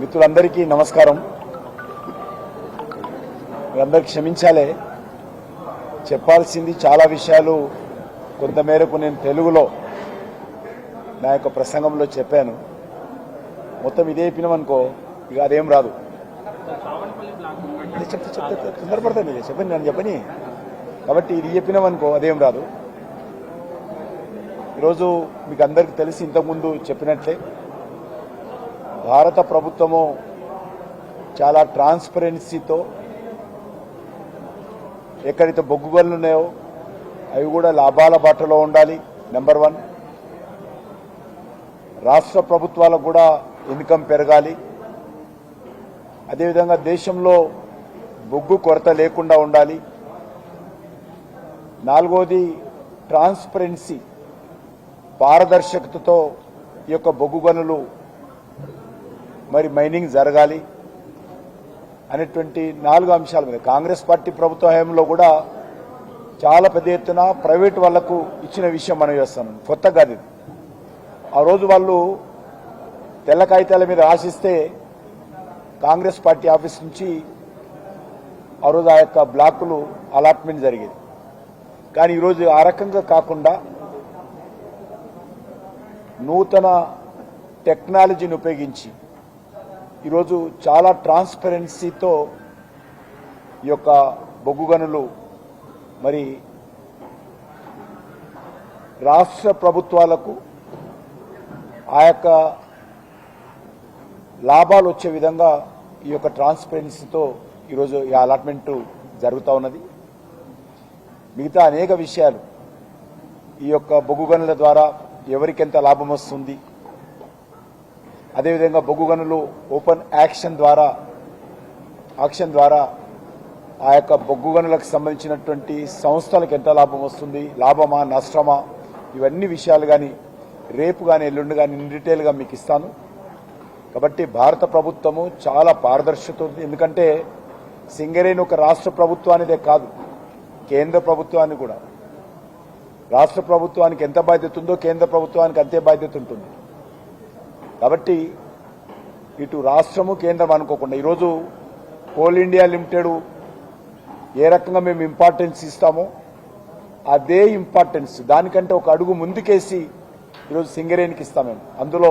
మిత్రులందరికీ నమస్కారం. మీరందరికీ క్షమించాలే. చెప్పాల్సింది చాలా విషయాలు కొంతమేరకు నేను తెలుగులో నా యొక్క ప్రసంగంలో చెప్పాను. మొత్తం ఇదే పినమనుకో ఇక అదేం రాదు. ఇది చెప్తే చెప్తే తొందరపడతాను చెప్పండి నన్ను చెప్పని కాబట్టి ఇది చెప్పినామనుకో అదేం రాదు. ఈరోజు మీకు అందరికీ తెలిసి ఇంతకుముందు చెప్పినట్లే. భారత ప్రభుత్వము చాలా ట్రాన్స్పరెన్సీతో ఎక్కడైతే బొగ్గు గనులు ఉన్నాయో అవి కూడా లాభాల బాటలో ఉండాలి నెంబర్ వన్ రాష్ట్ర ప్రభుత్వాలకు కూడా ఇన్కమ్ పెరగాలి. అదేవిధంగా దేశంలో బొగ్గు కొరత లేకుండా ఉండాలి. నాలుగోది ట్రాన్స్పరెన్సీ పారదర్శకతతో ఈ యొక్క బొగ్గు గనులు మరి మైనింగ్ జరగాలి అనేటువంటి నాలుగు అంశాల మీద. కాంగ్రెస్ పార్టీ ప్రభుత్వ హయాంలో కూడా చాలా పెద్ద ఎత్తున ప్రైవేట్ వాళ్ళకు ఇచ్చిన విషయం మనం చేస్తాను కొత్త కాదు ఇది ఆ రోజు వాళ్ళు తెల్ల కాగితాల మీద ఆశిస్తే కాంగ్రెస్ పార్టీ ఆఫీస్ నుంచి ఆ రోజు ఆ యొక్క బ్లాకులు అలాట్మెంట్ జరిగేది. కానీ ఈరోజు ఆ రకంగా కాకుండా నూతన టెక్నాలజీని ఉపయోగించి ఈరోజు చాలా ట్రాన్స్పరెన్సీతో ఈ యొక్క బొగ్గు గనులు మరి రాష్ట్ర ప్రభుత్వాలకు ఆ యొక్క లాభాలు వచ్చే విధంగా ఈ యొక్క ట్రాన్స్పరెన్సీతో ఈరోజు ఈ అలాట్మెంటు జరుగుతూ ఉన్నది. మిగతా అనేక విషయాలు ఈ యొక్క బొగ్గు గనుల ద్వారా ఎవరికెంత లాభం వస్తుంది అదేవిధంగా బొగ్గు గనులు ఓపెన్ యాక్షన్ ద్వారా ఆక్షన్ ద్వారా ఆ యొక్క బొగ్గు గనులకు సంబంధించినటువంటి సంస్థలకు ఎంత లాభం వస్తుంది లాభమా నష్టమా ఇవన్నీ విషయాలు కానీ రేపు కానీ ఎల్లుండి కానీ డీటెయిల్గా మీకు ఇస్తాను. కాబట్టి భారత ప్రభుత్వము చాలా పారదర్శకత ఉంది ఎందుకంటే సింగరేణి ఒక రాష్ట్ర ప్రభుత్వానిదే కాదు కేంద్ర ప్రభుత్వాన్ని కూడా. రాష్ట్ర ప్రభుత్వానికి ఎంత బాధ్యత ఉందో కేంద్ర ప్రభుత్వానికి అంతే బాధ్యత ఉంటుంది. కాబట్టి ఇటు రాష్ట్రము కేంద్రం అనుకోకుండా ఈరోజు కోల్ ఇండియా లిమిటెడ్ ఏ రకంగా మేము ఇంపార్టెన్స్ ఇస్తామో అదే ఇంపార్టెన్స్ దానికంటే ఒక అడుగు ముందుకేసి ఈరోజు సింగరేణికి ఇస్తాం మేము. అందులో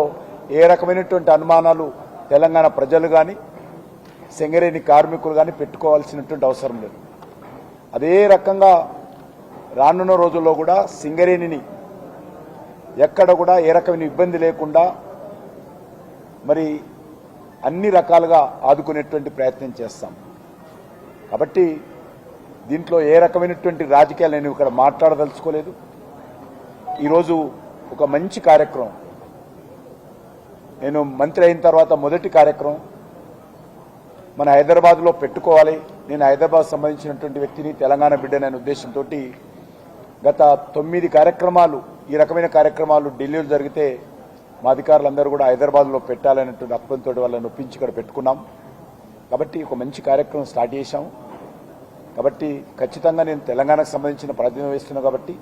ఏ రకమైనటువంటి అనుమానాలు తెలంగాణ ప్రజలు కానీ సింగరేణి కార్మికులు కానీ పెట్టుకోవాల్సినటువంటి అవసరం లేదు. అదే రకంగా రానున్న రోజుల్లో కూడా సింగరేణిని ఎక్కడ కూడా ఏ రకమైన ఇబ్బంది లేకుండా మరి అన్ని రకాలుగా ఆదుకునేటువంటి ప్రయత్నం చేస్తాం. కాబట్టి దీంట్లో ఏ రకమైనటువంటి రాజకీయాలు నేను ఇక్కడ మాట్లాడదలుచుకోలేదు. ఈరోజు ఒక మంచి కార్యక్రమం. నేను మంత్రి అయిన తర్వాత మొదటి కార్యక్రమం. మన హైదరాబాద్లో పెట్టుకోవాలి. నేను హైదరాబాద్ సంబంధించినటువంటి వ్యక్తిని తెలంగాణ బిడ్డననే ఉద్దేశంతో గత తొమ్మిది కార్యక్రమాలు ఈ రకమైన కార్యక్రమాలు ఢిల్లీలో జరిగితే మా అధికారులందరూ కూడా హైదరాబాద్లో పెట్టాలనేటువంటి అప్పంతో వాళ్ళని ఒప్పించి ఇక్కడ పెట్టుకున్నాం. కాబట్టి ఒక మంచి కార్యక్రమం స్టార్ట్ చేశాం. కాబట్టి ఖచ్చితంగా నేను తెలంగాణకు సంబంధించిన ప్రాతినిధ్యం వహిస్తున్నా కాబట్టి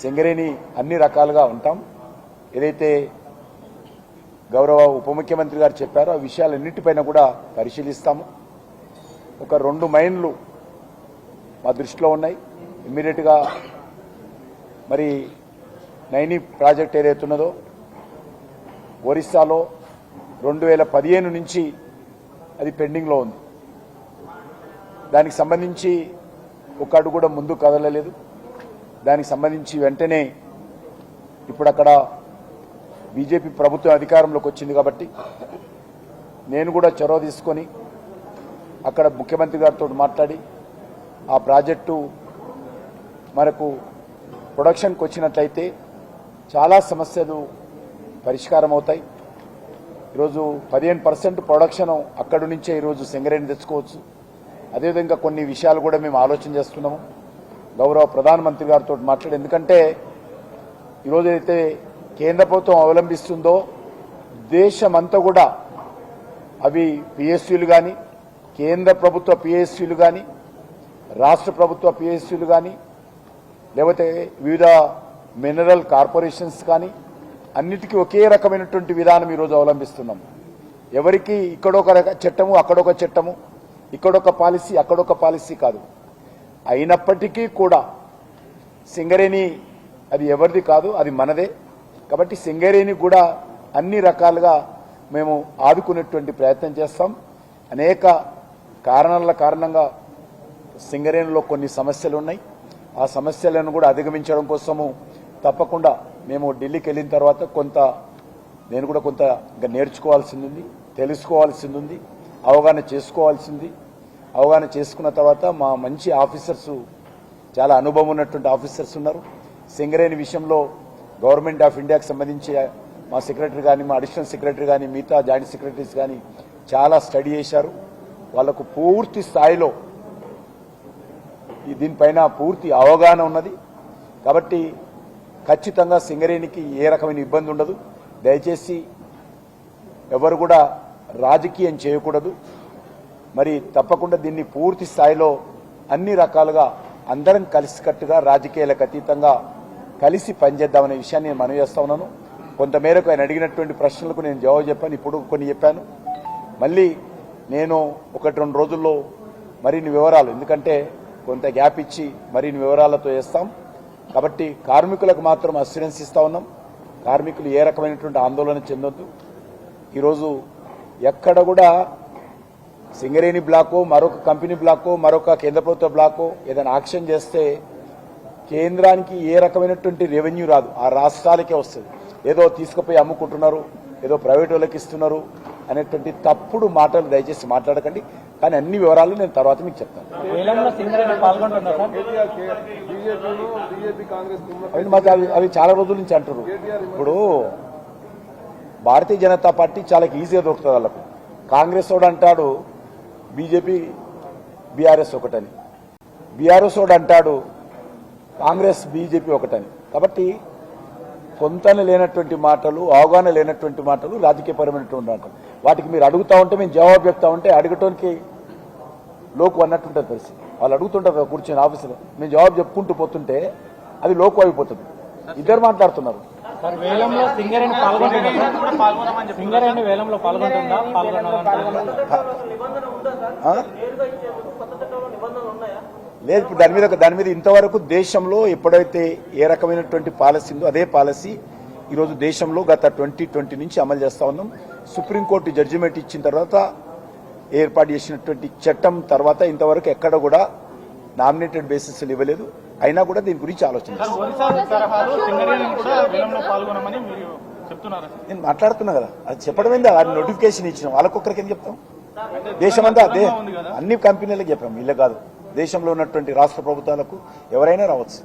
సింగరేణి అన్ని రకాలుగా ఉంటాం. ఏదైతే గౌరవ ఉప ముఖ్యమంత్రి గారు చెప్పారో ఆ విషయాలన్నింటిపైన కూడా పరిశీలిస్తాము. ఒక రెండు మైన్లు మా దృష్టిలో ఉన్నాయి. ఇమ్మీడియట్గా మరి నైని ప్రాజెక్ట్ ఏదైతే ఉన్నదో ఒరిస్సాలో రెండు వేల పదిహేను నుంచి అది పెండింగ్లో ఉంది. దానికి సంబంధించి ఒక అడుగు కూడా ముందు కదలలేదు. దానికి సంబంధించి వెంటనే ఇప్పుడు అక్కడ బీజేపీ ప్రభుత్వం అధికారంలోకి వచ్చింది కాబట్టి నేను కూడా చొరవ తీసుకొని అక్కడ ముఖ్యమంత్రి గారితో మాట్లాడి ఆ ప్రాజెక్టు మనకు ప్రొడక్షన్కి వచ్చినట్లయితే చాలా సమస్యలు పరిష్కారం అవుతాయి ఈరోజు పదిహేను పర్సెంట్ ప్రొడక్షన్ అక్కడి నుంచే ఈరోజు సింగరేణి తెచ్చుకోవచ్చు. అదేవిధంగా కొన్ని విషయాలు కూడా మేము ఆలోచన చేస్తున్నాము. గౌరవ ప్రధానమంత్రి గారితో మాట్లాడి ఎందుకంటే ఈరోజు అయితే కేంద్ర ప్రభుత్వం అవలంబిస్తుందో దేశమంతా కూడా అవి పిఎస్సీలు కానీ కేంద్ర ప్రభుత్వ పిఎస్సీలు కానీ రాష్ట్ర ప్రభుత్వ పిఎస్సీలు కానీ లేకపోతే వివిధ మినరల్ కార్పొరేషన్స్ కానీ అన్నిటికీ ఒకే రకమైనటువంటి విధానం ఈరోజు అవలంబిస్తున్నాం. ఎవరికి ఇక్కడొక రక- చట్టము అక్కడొక చట్టము ఇక్కడొక పాలసీ అక్కడొక పాలసీ కాదు. అయినప్పటికీ కూడా సింగరేణి అది ఎవరిది కాదు అది మనదే. కాబట్టి సింగరేణి కూడా అన్ని రకాలుగా మేము ఆదుకునేటువంటి ప్రయత్నం చేస్తాం. అనేక కారణాల కారణంగా సింగరేణిలో కొన్ని సమస్యలు ఉన్నాయి ఆ సమస్యలను కూడా అధిగమించడం కోసము తప్పకుండా మేము ఢిల్లీకి వెళ్ళిన తర్వాత కొంత నేను కూడా కొంత నేర్చుకోవాల్సింది ఉంది తెలుసుకోవాల్సింది ఉంది అవగాహన చేసుకోవాల్సింది. అవగాహన చేసుకున్న తర్వాత మా మంచి ఆఫీసర్స్ చాలా అనుభవం ఉన్నటువంటి ఆఫీసర్స్ ఉన్నారు. సింగరేణి విషయంలో గవర్నమెంట్ ఆఫ్ ఇండియాకి సంబంధించి మా సెక్రటరీ కానీ మా అడిషనల్ సెక్రటరీ కానీ మిగతా జాయింట్ సెక్రటరీస్ కానీ చాలా స్టడీ చేశారు. వాళ్ళకు పూర్తి స్థాయిలో దీనిపైన పూర్తి అవగాహన ఉన్నది. కాబట్టి ఖచ్చితంగా సింగరేణికి ఏ రకమైన ఇబ్బంది ఉండదు. దయచేసి ఎవరు కూడా రాజకీయం చేయకూడదు. మరి తప్పకుండా దీన్ని పూర్తి స్థాయిలో అన్ని రకాలుగా అందరం కలిసికట్టుగా రాజకీయాలకు అతీతంగా కలిసి పనిచేద్దామనే విషయాన్ని నేను మనవి చేస్తా ఉన్నాను. కొంతమేరకు ఆయన అడిగినటువంటి ప్రశ్నలకు నేను జవాబు చెప్పాను ఇప్పుడు కొన్ని చెప్పాను. మళ్ళీ నేను ఒకటి రెండు రోజుల్లో మరిన్ని వివరాలు ఎందుకంటే కొంత గ్యాప్ ఇచ్చి మరిన్ని వివరాలతో వేస్తాం కాబట్టి కార్మికులకు మాత్రం అస్యూరెన్స్ ఇస్తా ఉన్నాం. కార్మికులు ఏ రకమైనటువంటి ఆందోళన చెందొద్దు. ఈరోజు ఎక్కడ కూడా సింగరేణి బ్లాకో మరొక కంపెనీ బ్లాకో మరొక కేంద్ర ప్రభుత్వ బ్లాకో ఏదైనా యాక్షన్ చేస్తే కేంద్రానికి ఏ రకమైనటువంటి రెవెన్యూ రాదు. ఆ రాష్ట్రాలకే వస్తుంది. ఏదో తీసుకుపోయి అమ్ముకుంటున్నారు ఏదో ప్రైవేట్ వాళ్ళకి ఇస్తున్నారు అనేటువంటి తప్పుడు మాటలు దయచేసి మాట్లాడకండి. కానీ అన్ని వివరాలు నేను తర్వాత మీకు చెప్తాను. అవి అవి చాలా రోజుల నుంచి అంటారు ఇప్పుడు భారతీయ జనతా పార్టీ చాలా ఈజీగా దొరుకుతుంది వాళ్ళకు. కాంగ్రెస్ వాడు అంటాడు బీజేపీ బీఆర్ఎస్ ఒకటని. బీఆర్ఎస్ వాడు అంటాడు కాంగ్రెస్ బీజేపీ ఒకటని. కాబట్టి పొంతన లేనటువంటి మాటలు అవగాహన లేనటువంటి మాటలు రాజకీయపరమైనటువంటి మాటలు. వాటికి మీరు అడుగుతా ఉంటే మేము జవాబు చెప్తా ఉంటే అడగటానికి లోకు అన్నట్టుంటుంది పరిస్థితి. వాళ్ళు అడుగుతుంటారు కూర్చొని ఆఫీసులో. మేము జవాబు చెప్పుకుంటూ పోతుంటే అది లోకు అయిపోతుంది. ఇద్దరు మాట్లాడుతున్నారు. పాల్గొంటుందా సార్? సింగరేణి వేలంలో పాల్గొంటుందా పాల్గొనదా ఆ? లేదు ఇప్పుడు దాని మీద దాని మీద ఇంతవరకు దేశంలో ఎప్పుడైతే ఏ రకమైనటువంటి పాలసీ ఉందో అదే పాలసీ ఈరోజు దేశంలో గత ట్వంటీ ట్వంటీ నుంచి అమలు చేస్తా ఉన్నాం. సుప్రీంకోర్టు జడ్జిమెంట్ ఇచ్చిన తర్వాత ఏర్పాటు చేసినటువంటి చట్టం తర్వాత ఇంతవరకు ఎక్కడ కూడా నామినేటెడ్ బేసిస్ ఇవ్వలేదు. అయినా కూడా దీని గురించి ఆలోచన నేను మాట్లాడుతున్నా కదా. అది చెప్పడం ఏందా? అది నోటిఫికేషన్ ఇచ్చినాం. వాళ్ళకొక్కరికి ఏం చెప్తాం? దేశమంతా అదే అన్ని కంపెనీలకు చెప్పాం. వీళ్ళే కాదు. దేశంలో ఉన్నటువంటి రాష్ట్ర ప్రభుత్వాలకు ఎవరైనా రావచ్చు.